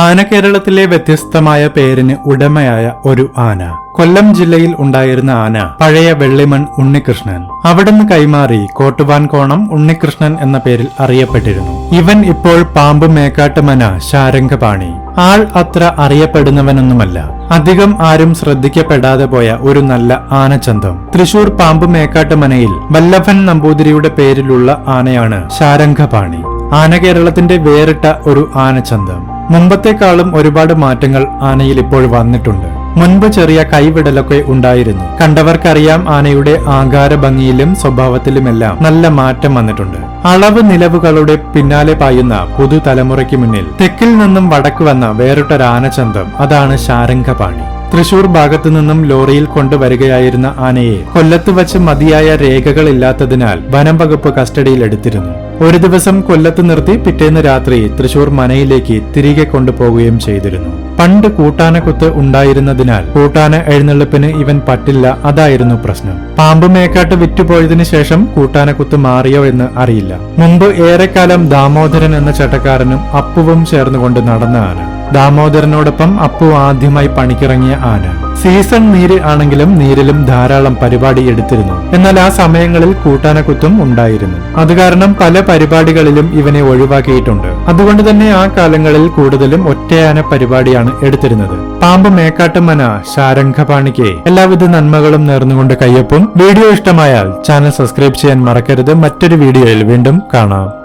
ആന കേരളത്തിലെ വ്യത്യസ്തമായ പേരിന് ഉടമയായ ഒരു ആന. കൊല്ലം ജില്ലയിൽ ഉണ്ടായിരുന്ന ആന പഴയ വെള്ളിമൺ ഉണ്ണികൃഷ്ണൻ. അവിടുന്ന് കൈമാറി കോട്ടുവാൻ കോണം ഉണ്ണികൃഷ്ണൻ എന്ന പേരിൽ അറിയപ്പെട്ടിരുന്നു. ഇവൻ ഇപ്പോൾ പാമ്പ് മേക്കാട്ടുമന ശാരംഗപാണി. ആൾ അത്ര അറിയപ്പെടുന്നവനൊന്നുമല്ല. അധികം ആരും ശ്രദ്ധിക്കപ്പെടാതെ പോയ ഒരു നല്ല ആനച്ചന്തം തൃശൂർ പാമ്പ് മേക്കാട്ടുമനയിൽ വല്ലഭൻ നമ്പൂതിരിയുടെ പേരിലുള്ള ആനയാണ് ശാരംഗപാണി. ആന കേരളത്തിന്റെ വേറിട്ട ഒരു ആനച്ചന്തം മുമ്പത്തെക്കാളും ഒരുപാട് മാറ്റങ്ങൾ ആനയിൽ ഇപ്പോൾ വന്നിട്ടുണ്ട്. മുൻപ് ചെറിയ കൈവിടലൊക്കെ ഉണ്ടായിരുന്നു. കണ്ടവർക്കറിയാം ആനയുടെ ആകാര ഭംഗിയിലും സ്വഭാവത്തിലുമെല്ലാം നല്ല മാറ്റം വന്നിട്ടുണ്ട്. അളവ് നിലവുകളുടെ പിന്നാലെ പായുന്ന പുതുതലമുറയ്ക്ക് മുന്നിൽ തെക്കിൽ നിന്നും വടക്ക് വന്ന വേറിട്ടൊരു ആനച്ചന്തം അതാണ് ശാരംഗപാണി. തൃശൂർ ഭാഗത്തു നിന്നും ലോറിയിൽ കൊണ്ടുവരികയായിരുന്ന ആനയെ കൊല്ലത്ത് വച്ച് മതിയായ രേഖകളില്ലാത്തതിനാൽ വനം വകുപ്പ് കസ്റ്റഡിയിൽ എടുത്തിരുന്നു. ഒരു ദിവസം കൊല്ലത്ത് നിർത്തി പിറ്റേന്ന് രാത്രി തൃശൂർ മനയിലേക്ക് തിരികെ കൊണ്ടുപോവുകയും ചെയ്തിരുന്നു. പണ്ട് കൂട്ടാനക്കുത്ത് ഉണ്ടായിരുന്നതിനാൽ കൂട്ടാന എഴുന്നള്ളിപ്പിന് ഇവൻ പറ്റില്ല അതായിരുന്നു പ്രശ്നം. പാമ്പ് മേക്കാട്ട് വിറ്റുപോയതിനു ശേഷം കൂട്ടാനക്കുത്ത് മാറിയോ എന്ന് അറിയില്ല. മുമ്പ് ഏറെക്കാലം ദാമോദരൻ എന്ന ചട്ടക്കാരനും അപ്പുവും ചേർന്നുകൊണ്ട് നടന്ന ആന. ദാമോദരനോടൊപ്പം അപ്പു ആദ്യമായി പണിക്കിറങ്ങിയ ആന. സീസൺ നീര് ആണെങ്കിലും നീരിലും ധാരാളം പരിപാടി എടുത്തിരുന്നു. എന്നാൽ ആ സമയങ്ങളിൽ കൂട്ടാനക്കുത്തും ഉണ്ടായിരുന്നു. അത് കാരണം പല പരിപാടികളിലും ഇവനെ ഒഴിവാക്കിയിട്ടുണ്ട്. അതുകൊണ്ട് തന്നെ ആ കാലങ്ങളിൽ കൂടുതലും ഒറ്റയാന പരിപാടിയാണ് എടുത്തിരുന്നത്. പാമ്പ് മേക്കാട്ടുമന ശാരംഗപാണിക്ക് എല്ലാവിധ നന്മകളും നേർന്നുകൊണ്ട് കയ്യൊപ്പും. വീഡിയോ ഇഷ്ടമായാൽ ചാനൽ സബ്സ്ക്രൈബ് ചെയ്യാൻ മറക്കരുത്. മറ്റൊരു വീഡിയോയിൽ വീണ്ടും കാണാം.